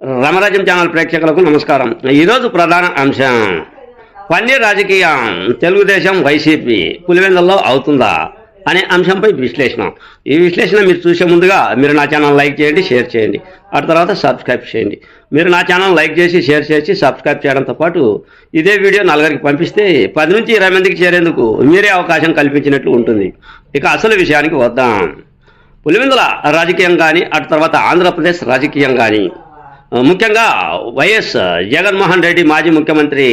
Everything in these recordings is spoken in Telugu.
రమరాజ్యం ఛానల్ ప్రేక్షకులకు నమస్కారం. ఈరోజు ప్రధాన అంశం. పన్నీర్ రాజకీయం. తెలుగుదేశం వైసీపీ పులివెందుల్లో అవుతుందా అనే అంశంపై విశ్లేషణ. ఈ విశ్లేషణ మీరు చూసే ముందుగా మీరు నా ఛానల్ లైక్ చేయండి షేర్ చేయండి. ఆ తర్వాత సబ్స్క్రైబ్ చేయండి. మీరు నా ఛానల్ లైక్ చేసి షేర్ చేసి సబ్స్క్రైబ్ చేయడంతో పాటు ఇదే వీడియో నలుగురికి పంపిస్తే పది నుంచి ఇరవై మందికి చేరేందుకు మీరే అవకాశం కల్పించినట్లు ఉంటుంది. ఇక అసలు విషయానికి వద్దాం. పులివెందుల రాజకీయం కానీ అటు తర్వాత ఆంధ్రప్రదేశ్ రాజకీయం కానీ ముఖ్యంగా వైఎస్ జగన్మోహన్ రెడ్డి మాజీ ముఖ్యమంత్రి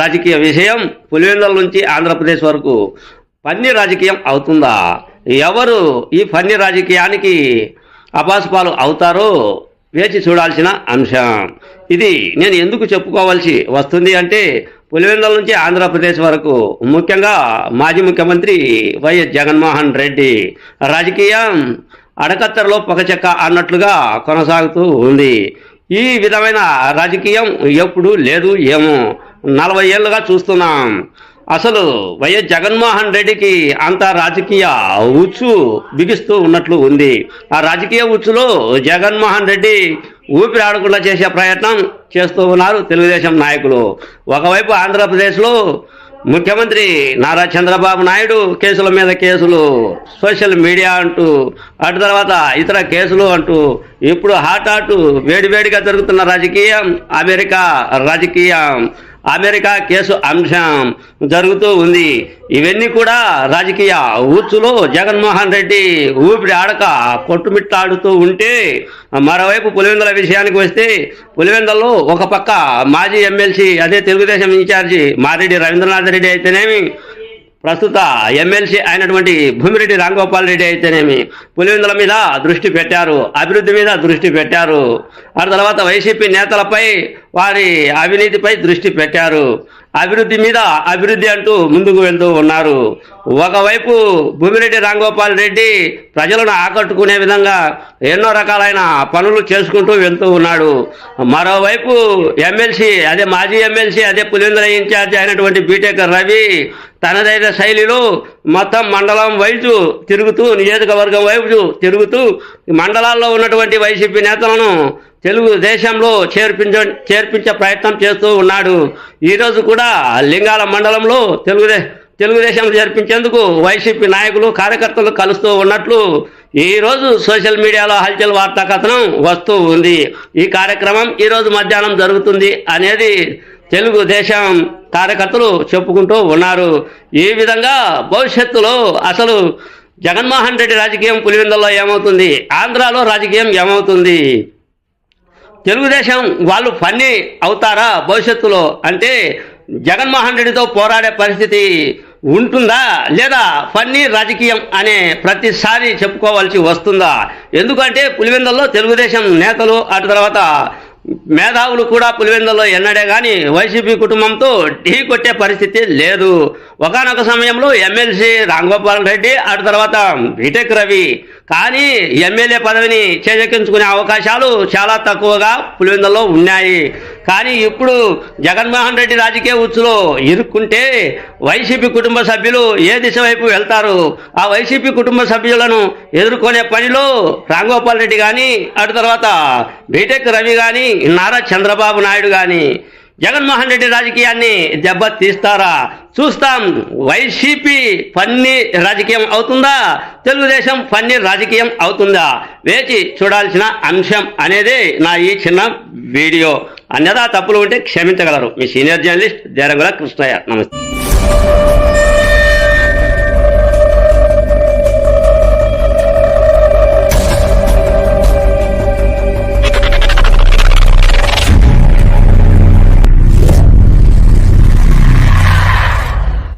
రాజకీయ విషయం పులివెందుల నుంచి ఆంధ్రప్రదేశ్ వరకు పన్ని రాజకీయం అవుతుందా? ఎవరు ఈ పన్ని రాజకీయానికి అపాసుపాలు అవుతారో వేచి చూడాల్సిన అంశం. ఇది నేను ఎందుకు చెప్పుకోవాల్సి వస్తుంది అంటే పులివెందుల నుంచి ఆంధ్రప్రదేశ్ వరకు ముఖ్యంగా మాజీ ముఖ్యమంత్రి వైఎస్ జగన్మోహన్ రెడ్డి రాజకీయం అడకత్తరలో పొగచెక్క అన్నట్లుగా కొనసాగుతూ ఉంది. ఈ విధమైన రాజకీయం ఎప్పుడు లేదు ఏమో నలభై ఏళ్ళుగా చూస్తున్నాం. అసలు వైఎస్ జగన్మోహన్ రెడ్డికి అంత రాజకీయ ఉచ్చు బిగిస్తూ ఉన్నట్లు ఉంది. ఆ రాజకీయ ఉచ్చులో జగన్మోహన్ రెడ్డి ఊపిరి ఆడకుండా చేసే ప్రయత్నం చేస్తూ ఉన్నారు తెలుగుదేశం నాయకులు. ఒకవైపు ఆంధ్రప్రదేశ్లో ముఖ్యమంత్రి నారా చంద్రబాబు నాయుడు కేసుల మీద కేసులు సోషల్ మీడియా అంటూ అటు తర్వాత ఇతర కేసులు అంటూ ఇప్పుడు హాట్ హాట్ వేడివేడిగా జరుగుతున్న రాజకీయం అమెరికా రాజకీయం. అమెరికా కేసు అంశం జరుగుతూ ఉంది. ఇవన్నీ కూడా రాజకీయ ఊచులో జగన్మోహన్ రెడ్డి ఊపిరి ఆడక కొట్టుమిట్టాడుతూ ఉంటే మరోవైపు పులివెందుల విషయానికి వస్తే పులివెందుల్లో ఒక పక్క మాజీ ఎమ్మెల్సీ అదే తెలుగుదేశం ఇన్ఛార్జి మారెడ్డి రవీంద్రనాథ్ రెడ్డి అయితేనేమి ప్రస్తుత ఎమ్మెల్సీ అయినటువంటి భూమిరెడ్డి రాంగోపాల్ రెడ్డి అయితేనేమి పులివెందుల మీద దృష్టి పెట్టారు అభివృద్ధి మీద దృష్టి పెట్టారు. ఆ తర్వాత వైసీపీ నేతలపై వారి అవినీతిపై దృష్టి పెట్టారు. అభివృద్ధి మీద అభివృద్ధి అంటూ ముందుకు వెళ్తూ ఉన్నారు. ఒకవైపు భూమిరెడ్డి రాంగోపాల్ రెడ్డి ప్రజలను ఆకట్టుకునే విధంగా ఎన్నో రకాలైన పనులు చేసుకుంటూ వెళ్తూ ఉన్నాడు. మరోవైపు ఎమ్మెల్సీ అదే మాజీ ఎమ్మెల్సీ అదే పులివెందుల ఇన్ఛార్జి అయినటువంటి బీటెక్ రవి తనదైన శైలిలో మొత్తం మండలం వైపు తిరుగుతూ నియోజకవర్గం వైపు తిరుగుతూ మండలాల్లో ఉన్నటువంటి వైసీపీ నేతలను తెలుగు దేశంలో చేర్పించ చేర్పించే ప్రయత్నం చేస్తూ ఉన్నాడు. ఈరోజు కూడా లింగాల మండలంలో తెలుగుదే తెలుగుదేశం చేర్పించేందుకు వైసీపీ నాయకులు కార్యకర్తలు కలుస్తూ ఉన్నట్లు ఈరోజు సోషల్ మీడియాలో హల్చల్ వార్తా కథనం వస్తూ ఉంది. ఈ కార్యక్రమం ఈరోజు మధ్యాహ్నం జరుగుతుంది అనేది తెలుగుదేశం కార్యకర్తలు చెప్పుకుంటూ ఉన్నారు. ఈ విధంగా భవిష్యత్తులో అసలు జగన్మోహన్ రెడ్డి రాజకీయం పులివెందుల్లో ఏమవుతుంది? ఆంధ్రాలో రాజకీయం ఏమవుతుంది? తెలుగుదేశం వాళ్ళు ఫన్నీ అవుతారా భవిష్యత్తులో? అంటే జగన్మోహన్ రెడ్డితో పోరాడే పరిస్థితి ఉంటుందా లేదా ఫన్నీ రాజకీయం అనే ప్రతిసారి చెప్పుకోవాల్సి వస్తుందా? ఎందుకంటే పులివెందుల్లో తెలుగుదేశం నేతలు అటు తర్వాత మేధావులు కూడా పులివెందులో ఎన్నడే కానీ వైసీపీ కుటుంబంతో ఢీ కొట్టే పరిస్థితి లేదు. ఒకనొక సమయంలో ఎమ్మెల్సీ రాంగోపాల్ రెడ్డి అటు తర్వాత బీటెక్ రవి. కానీ ఎమ్మెల్యే పదవిని చేజెక్కించుకునే అవకాశాలు చాలా తక్కువగా పులివెందులో ఉన్నాయి. కానీ ఇప్పుడు జగన్మోహన్ రెడ్డి రాజకీయ ఉచ్చులో ఇరుక్కుంటే వైసీపీ కుటుంబ సభ్యులు ఏ దిశ వైపు వెళ్తారు? ఆ వైసీపీ కుటుంబ సభ్యులను ఎదుర్కొనే పనిలో రాంగోపాల్ రెడ్డి కానీ అటు తర్వాత బీటెక్ రవి కానీ నారా చంద్రబాబు నాయుడు కానీ జగన్మోహన్ రెడ్డి రాజకీయాన్ని దెబ్బ తీస్తారా చూస్తాం. వైసీపీ ఫన్నీ రాజకీయం అవుతుందా? తెలుగుదేశం ఫన్నీ రాజకీయం అవుతుందా? వేచి చూడాల్సిన అంశం అనేది నా ఈ చిన్న వీడియో. అన్యదా తప్పులు ఉంటే క్షమించగలరు. మీ సీనియర్ జర్నలిస్ట్ దేరంగుల కృష్ణయ్య. నమస్తే.